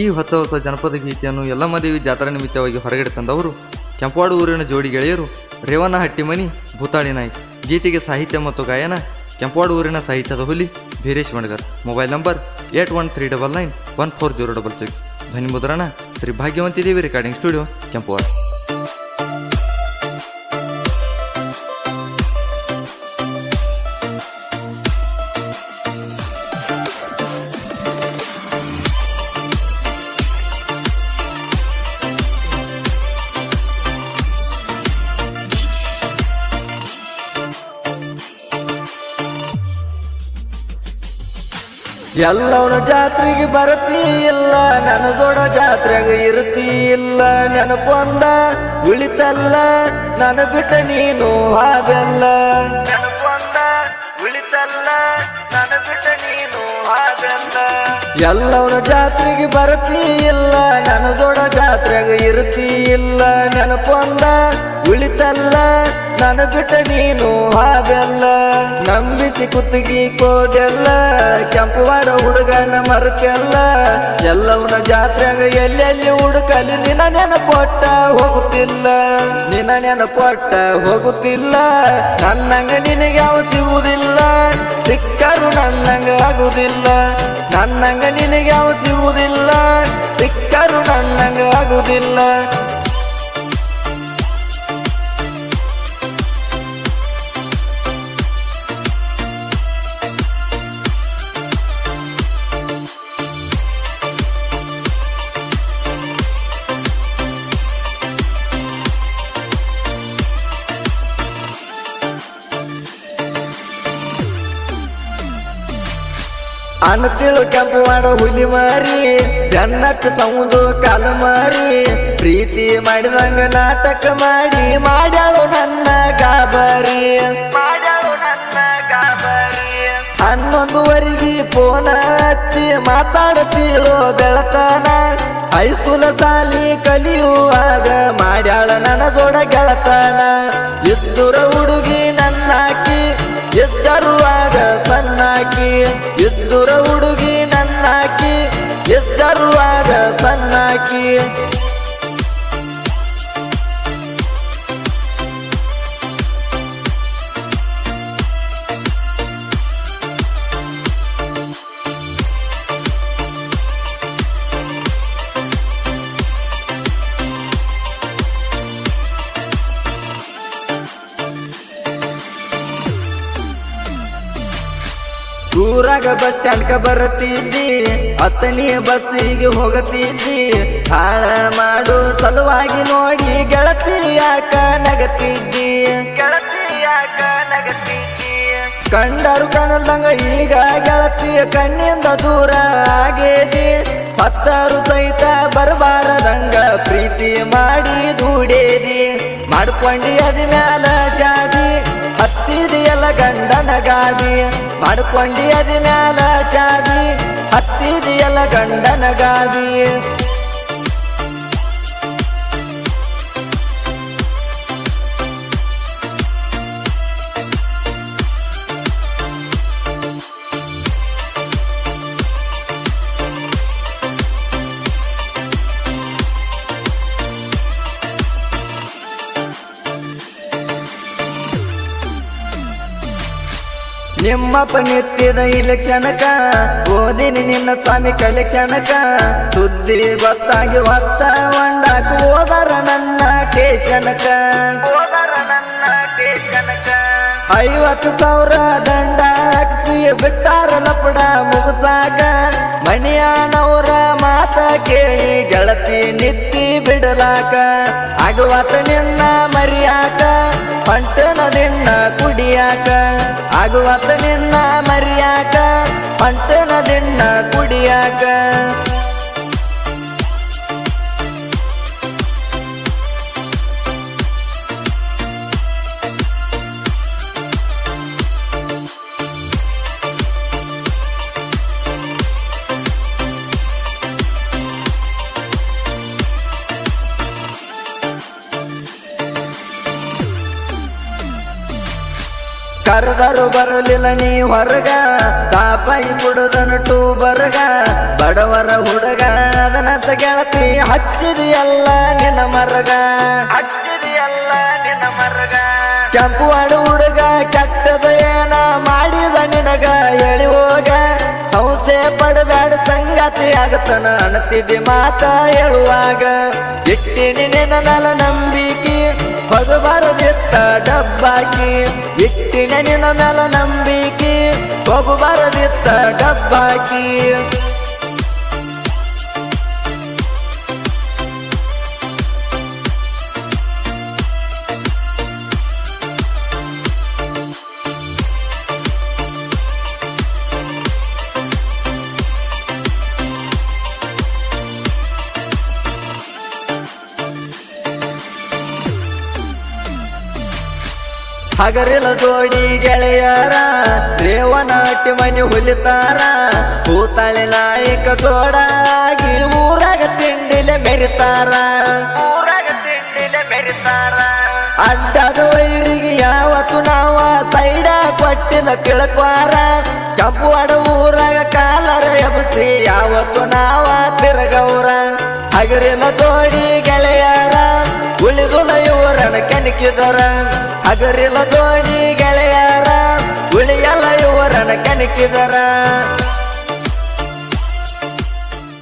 ಈ ಹೊಸ ಹೊಸ ಜನಪದ ಗೀತೆಯನ್ನು ಯಲ್ಲಮ್ಮದೇವಿ ಜಾತ್ರಾ ನಿಮಿತ್ತವಾಗಿ ಹೊರಗಡೆ ತಂದವರು ಕೆಂಪಾಡು ಊರಿನ ಜೋಡಿ ಗೆಳೆಯರು ರೇವಣ್ಣ ಹಟ್ಟಿಮನಿ, ಭೂತಾಳಿ ನಾಯ್ಕ್. ಗೀತೆಗೆ ಸಾಹಿತ್ಯ ಮತ್ತು ಗಾಯನ ಕೆಂಪವಾಡು ಊರಿನ ಸಾಹಿತ್ಯದ ಹುಲಿ Bhiresh Managar mobile number eight one three double nine one four zero double six. ಧ್ವನಿ ಮುದ್ರಣ ಶ್ರೀ ಭಾಗ್ಯವಂತಿ ದೇವಿ ರೆಕಾರ್ಡಿಂಗ್ ಸ್ಟುಡಿಯೋ ಕೆಂಪವಾಡ ಎಲ್ಲವನ ಜಾತ್ರೆಗೆ ಬರತಿ ಇಲ್ಲ ನನ್ನ ದೊಡ್ಡ ಜಾತ್ರೆಗ ಇರ್ತಿ ಇಲ್ಲ ನೆನಪೊಂದ ಉಳಿತಲ್ಲ ನನ್ನ ಬಿಟ್ಟ ನೀನು ಹಾಗಲ್ಲ. ನೆನಪೊಂದ ಉಳಿತಲ್ಲ ನನ್ನ ಬಿಟ್ಟ ನೀನು ಹಾಗಲ್ಲ. ಎಲ್ಲವನ ಜಾತ್ರೆಗೆ ಬರತಿ ಇಲ್ಲ ನನ್ನ ದೊಡ್ಡ ಜಾತ್ರೆಗ ಇರ್ತಿ ಇಲ್ಲ ನೆನಪೊಂದ ಉಳಿತಲ್ಲ ನನ್ನ ಬಿಟ್ಟ ನೀನು ಹಾಗಲ್ಲ. ನಂಬಿಸಿ ಕುತ್ತಿಗೆ ಕೋದೆಲ್ಲ. ಕೆಂಪವಾಡ ಹುಡುಗನ ಮರಕೆಲ್ಲ. ಎಲ್ಲವನ ಜಾತ್ರೆಗ ಎಲ್ಲೆಲ್ಲಿ ಹುಡುಕಲಿ ನಿನ್ನ ನೆನಪೊಟ್ಟ ಹೋಗುತ್ತಿಲ್ಲ. ನಿನ್ನ ನೆನಪೊಟ್ಟ ಹೋಗುತ್ತಿಲ್ಲ. ನನ್ನಂಗ ನಿನಗೆ ಯಾವ ಸಿಗುವುದಿಲ್ಲ. ಸಿಕ್ಕರು ನನ್ನಂಗ ಆಗುವುದಿಲ್ಲ. ನನ್ನಂಗ ನಿನಗೆ ಯಾವ ಸಿಗುವುದಿಲ್ಲ. ಸಿಕ್ಕರು ನನ್ನಂಗ ಆಗುವುದಿಲ್ಲ. ಅನತಿಳು ಕೆಂಪು ಮಾಡೋ ಹುಲಿ ಮಾರಿ ಬೆನ್ನಕ್ಕ ಸೌಂದು ಕಾಲು ಮಾರಿ, ಪ್ರೀತಿ ಮಾಡಿದಂಗ ನಾಟಕ ಮಾಡಿ, ಮಾಡ್ಯಾಳು ನನ್ನ ಗಾಬರಿ. ಮಾಡ್ಯಾಳು ನನ್ನ ಗಾಬರಿ ಹನ್ನೊಂದುವರೆಗೆ ಫೋನ ಹಚ್ಚಿ ಮಾತಾಡತಿಳು ಬೆಳತನ ಹೈಸ್ಕೂಲ ಸಾಲಿ ಕಲಿಯುವಾಗ ಮಾಡ್ಯಾಳ ನನ್ನ ಜೋಡ ಗೆಳತನ. ಇದ್ದುರ ಹುಡುಗಿ ನನ್ನಾಕಿ ಎದ್ದರುವಾಗ ಸಣ್ಣಾಕಿ ಎದ್ದುರ ಹುಡುಗಿ ನನ್ನಾಕಿ ಎದ್ದರುವಾಗ ಸಣ್ಣಾಕಿ ಊರಾಗ ಬಸ್ ಸ್ಟ್ಯಾಂಡ್ಕ ಬರುತ್ತಿದ್ದಿ, ಹತ್ತನೇ ಬಸ್ಸಿಗೆ ಹೋಗತಿದ್ದಿ ಹಾಳ ಮಾಡು ಸಲುವಾಗಿ ನೋಡಿ ಗೆಳತಿ ಯಾಕ ನಗತಿದ್ದಿ ಗೆಳತಿ ಯಾಕ ನಗತಿದ್ದಿ ಕಂಡರು ಕಣದಂಗ ಈಗ ಗೆಳತಿಯ ಕಣ್ಣಿಂದ ದೂರ ಆಗೇದಿ ಸತ್ತರು ಸಹಿತ ಬರಬಾರದಂಗ ಪ್ರೀತಿ ಮಾಡಿ ದೂಡೇದಿ. ಮಾಡ್ಕೊಂಡಿ ಅದ ಮ್ಯಾಲ ಜಾದಿ. ಹತ್ತಿದೆಯಲ್ಲ ಗಂಡನ ಗಾದಿ ಮಾಡ್ಕೊಂಡಿ ಅದ ಮ್ಯಾಲ ಚಾದಿ ಹತ್ತಿದೆಯಲ್ಲ ಗಂಡನ ಗಾದಿ ನಿಮ್ಮಪ್ಪ ನಿತ್ಯದ ಇಲೆಕ್ಷನಕ, ಓದಿನಿ ನಿನ್ನ ಸ್ವಾಮಿ ಕಲೆಕ್ಷನಕ, ಸುದ್ದಿ ಗೊತ್ತಾಗಿ ಹೊತ್ತ ಒಂಡಾಕ ಹೋದರ ನನ್ನ ಟೇಷನಕ. ಐವತ್ತು ಸಾವಿರ ದಂಡ ಹಾಕ್ಸಿ ಬಿಟ್ಟಾರ ಲಪಡ ಮುಗಿಸಾಕ. ಕೇಳಿ ಗೆಳತಿ ನಿತ್ತಿ ಬಿಡಲಾಕ ಆಗುವತ ನಿನ್ನ ಮರಿಯಾಕ, ಪಂಟನ ನಿನ್ನ ಕುಡಿಯಾಕ. ಆಗುವತ ನಿನ್ನ ಮರಿಯಾಕ, ಪಂಟನ ನಿನ್ನ ಕುಡಿಯಾಕ. ಕರೆದರು ಬರಲಿಲ್ಲ ನೀ ಹೊರಗ. ತಾಪಾಯಿ ಕುಡದನು ಟೂ ಬರಗ. ಬಡವರ ಹುಡುಗ ಅದನ್ನ ಅಂತ ಗೆಳತಿ ಹಚ್ಚಿದೆಯಲ್ಲ ನಿನ್ನ ಮರಗ. ಹಚ್ಚಿದೆಯಲ್ಲ ನಿನ್ನ ಮರಗ. ಕೆಂಪು ಅಡು ಹುಡುಗ ಕೆಟ್ಟದ ಏನ ಮಾಡಿದ ನಿನಗ? ಹೇಳಿ ಹೋಗ. ಸಂಸ್ಥೆ ಪಡಬೇಡ ಸಂಗತಿ ಆಗತನ ಅಣತಿದ್ದಿ ಮಾತ ಹೇಳುವಾಗ. ಇಟ್ಟಿನಿ ನಿನ್ನ ನಲ ನಂಬಿಕೆ. ಹೋಗಬಾರದಿತ್ತ ಡಬ್ಬಾಕಿ ಇಟ್ಟಿನ ನಿನ್ನ ಮೇಲೆ ನಂಬಿಕೆ ಹೋಗಬಾರದಿತ್ತ ಡಬ್ಬಾಕಿ. ಹಗರಿಲ ಜೋಡಿ ಗೆಳೆಯರ ದೇವನಾಟಿ ಮನೆ ಹುಲಿತಾರ. ಕೂತಾಳೆ ನಾಯಕ ಜೋಡಾಗಿ ಊರಾಗ ತಿಂಡಿಲೆ ಮೆರಿತಾರ. ಊರಾಗ ತಿಂಡಿಲೆ ಮೆರಿತಾರ. ಅಡ್ಡದ ವೈರಿಗೆ ಯಾವತ್ತು ನಾವ ಸೈಡ ಕೊಟ್ಟಿನ ಕಿಳಕ್ವಾರ ಅಡ ಊರಾಗ ಕಾಲರ ಎಬಸಿ ಯಾವತ್ತು ನಾವ ತಿರಗೌರ ಹಗರಿಲ ಜೋಡಿ ಗೆಳೆಯರ ಉಳಿದು ಇವರನ್ನ ಕೆಣಕಿದರ. ಹಗರಿಲ ದೋಣಿ ಗೆಳೆಯರ ಉಳಿಯಲ್ಲ ಇವರನ್ನ ಕೆಣಕಿದರ.